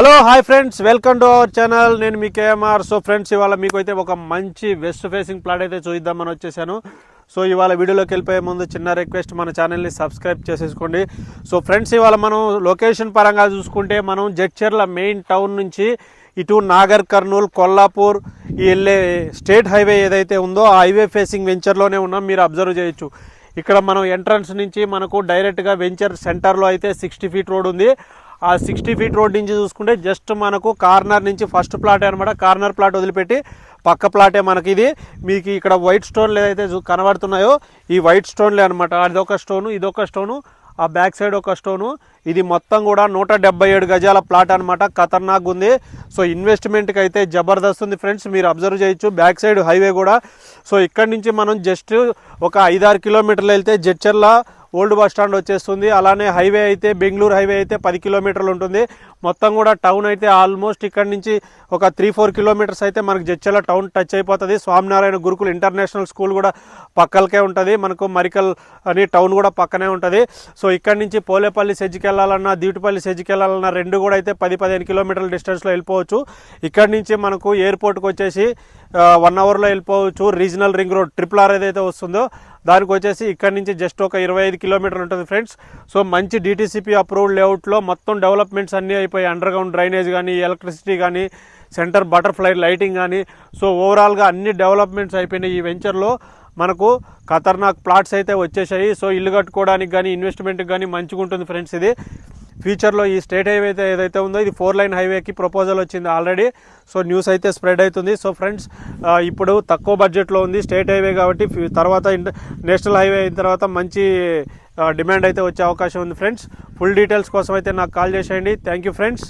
Hello hi friends welcome to our channel నేను మీ KMR so friends ఇవాళ మీకు అయితే ఒక మంచి వెస్ట్ ఫేసింగ్ ప్లాట్ అయితే చూద్దామని వచ్చేసాను. సో ఇవాళ వీడియోలోకి వెళ్ళిపోయే ముందు చిన్న రిక్వెస్ట్ మన ఛానల్ని సబ్స్క్రైబ్ చేసేసుకోండి. సో ఫ్రెండ్స్ ఇవాళ మనం లొకేషన్ పరంగా చూసుకుంటే మనం జడ్చర్ల మెయిన్ టౌన్ నుంచి ఇటు నాగర్ కర్నూల్ కొల్లాపూర్ వెళ్ళే స్టేట్ హైవే ఏదైతే ఉందో ఆ హైవే ఫేసింగ్ వెంచర్లోనే ఉన్నాం. మీరు అబ్జర్వ్ చేయొచ్చు. ఇక్కడ మనం ఎంట్రన్స్ నుంచి మనకు డైరెక్ట్గా వెంచర్ సెంటర్లో అయితే సిక్స్టీ ఫీట్ రోడ్ ఉంది. ఆ సిక్స్టీ ఫీట్ రోడ్ నుంచి చూసుకుంటే జస్ట్ మనకు కార్నర్ నుంచి ఫస్ట్ ప్లాట్ అనమాట కార్నర్ ప్లాట్ వదిలిపెట్టి పక్క ప్లాటే మనకి ఇది. మీకు ఇక్కడ వైట్ స్టోన్లు ఏదైతే చూ- కనబడుతున్నాయో ఈ వైట్ స్టోన్లే అనమాట అదొక స్టోను ఇదొక స్టోను ఆ బ్యాక్ సైడ్ ఒక స్టోను. ఇది మొత్తం కూడా నూట డెబ్బై ఏడు గజాల ప్లాట్ అనమాట ఖతర్నాక్ ఉంది. సో ఇన్వెస్ట్మెంట్కి అయితే జబర్దస్త్ ఉంది ఫ్రెండ్స్. మీరు అబ్జర్వ్ చేయొచ్చు. బ్యాక్ సైడ్ హైవే కూడా. సో ఇక్కడి నుంచి మనం జస్ట్ ఒక ఐదారు కిలోమీటర్లు వెళ్తే జడ్చర్ల ఓల్డ్ బస్ స్టాండ్ వచ్చేస్తుంది. అలానే హైవే అయితే బెంగళూరు హైవే అయితే పది కిలోమీటర్లు ఉంటుంది. మొత్తం కూడా టౌన్ అయితే ఆల్మోస్ట్ ఇక్కడ నుంచి ఒక త్రీ ఫోర్ కిలోమీటర్స్ అయితే మనకు జడ్చర్ల టౌన్ టచ్ అయిపోతుంది. స్వామినారాయణ గురుకుల్ ఇంటర్నేషనల్ స్కూల్ కూడా పక్కలకే ఉంటుంది. మనకు మరికల్ అని టౌన్ కూడా పక్కనే ఉంటుంది. సో ఇక్కడ నుంచి పోలేపల్లి సెజ్కి వెళ్ళాలన్నా దీటుపల్లి సెజ్కి వెళ్ళాలన్నా రెండు కూడా అయితే పది పదిహేను కిలోమీటర్ల డిస్టెన్స్లో వెళ్ళిపోవచ్చు. ఇక్కడ నుంచి మనకు ఎయిర్పోర్ట్కి వచ్చేసి వన్ అవర్లో వెళ్ళిపోవచ్చు. Regional ring road triple R ఏదైతే వస్తుందో దానికి వచ్చేసి ఇక్కడ నుంచి జస్ట్ ఒక ఇరవై ఐదు కిలోమీటర్లు ఉంటుంది ఫ్రెండ్స్. సో మంచి డీటీసీపీ అప్రూవ్డ్ లేఅవుట్లో మొత్తం డెవలప్మెంట్స్ అన్నీ అయిపోయి అండర్ గ్రౌండ్ డ్రైనేజ్ కానీ ఎలక్ట్రిసిటీ కానీ సెంటర్ బటర్ఫ్లై లైటింగ్ కానీ సో ఓవరాల్గా అన్ని డెవలప్మెంట్స్ అయిపోయినాయి ఈ వెంచర్లో మనకు ఖతర్నాక్ ప్లాట్స్ అయితే వచ్చేసాయి. సో ఇల్లు కట్టుకోవడానికి కానీ ఇన్వెస్ట్మెంట్కి కానీ మంచిగా ఉంటుంది ఫ్రెండ్స్ ఇది. ఫ్యూచర్లో ఈ స్టేట్ హైవే అయితే ఏదైతే ఉందో ఇది ఫోర్ లైన్ హైవేకి ప్రపోజల్ వచ్చింది ఆల్రెడీ సో న్యూస్ అయితే స్ప్రెడ్ అవుతుంది. సో ఫ్రెండ్స్ ఇప్పుడు తక్కువ బడ్జెట్లో ఉంది స్టేట్ హైవే కాబట్టి తర్వాత నేషనల్ హైవే అయిన తర్వాత మంచి డిమాండ్ అయితే వచ్చే అవకాశం ఉంది ఫ్రెండ్స్ ఫుల్ డీటెయిల్స్ కోసం అయితే నాకు కాల్ చేసేయండి. Thank you friends